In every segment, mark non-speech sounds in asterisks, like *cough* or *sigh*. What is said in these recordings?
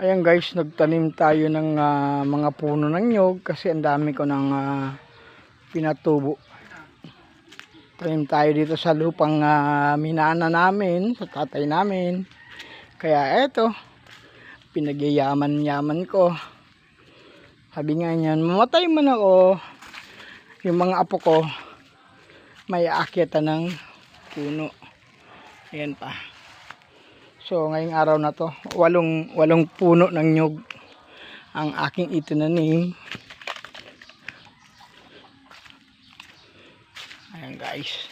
Ayan guys, nagtanim tayo ng ah, mga puno ng nyog kasi ang dami ko ng ah, pinatubo. Tanim tayo dito sa lupang uh, minana namin, sa tatay namin. Kaya eto, pinagyayaman-yaman ko. Sabi nga niyan, mamatay man ako, yung mga apo ko, may aakyatan ng puno. Ayan pa. So ngayong araw na to, walong, walong puno ng nyog ang aking itinanim. Ayan guys.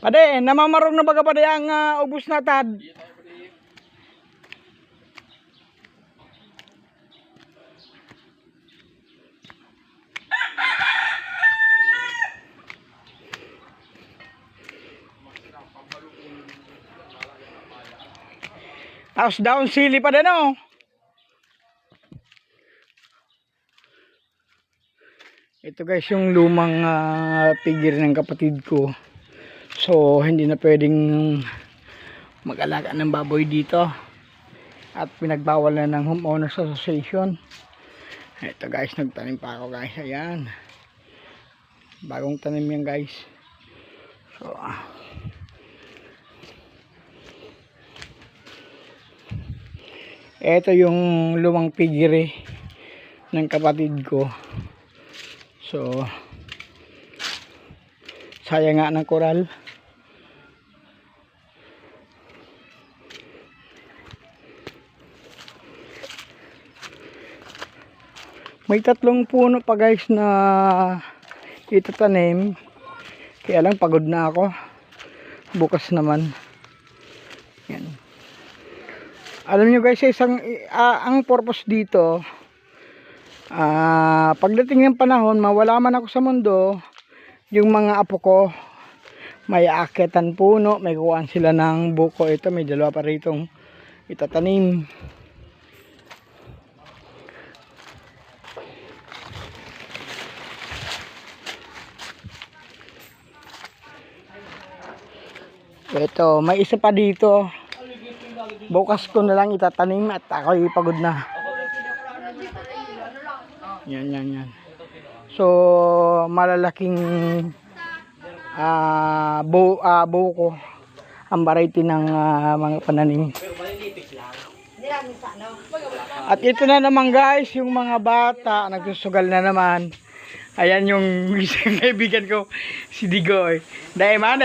Pade, namamarong na baga pade ang ah, ubus na tad. Tapos down sili pa din oh. Ito guys yung lumang ah, figure ng kapatid ko. So, hindi na pwedeng mag-alaga ng baboy dito. At pinagbawal na ng homeowners association. Ito guys, nagtanim pa ako guys. Ayan. Bagong tanim yan guys. So, ah. ito yung lumang pigiri ng kapatid ko. So, sayang nga ng koral. May tatlong puno pa guys na itatanim. Kaya lang pagod na ako. Bukas naman. Yan. Alam nyo guys, isang, ah, ang purpose dito, ah, pagdating ng panahon, mawala man ako sa mundo, yung mga apo ko, may aakyatan puno, may kuhaan sila ng buko. Ito, may dalawa pa ritong itatanim. Ito, may isa pa dito. Bukas ko na lang itatanim at ako ipagod na. Yan, yan, yan. So, malalaking ah bu ah, buko ang variety ng ah, mga pananim. At ito na naman guys, yung mga bata, nagsusugal na naman. Ayan yung isang *laughs* kaibigan ko, si Digoy. Dahil man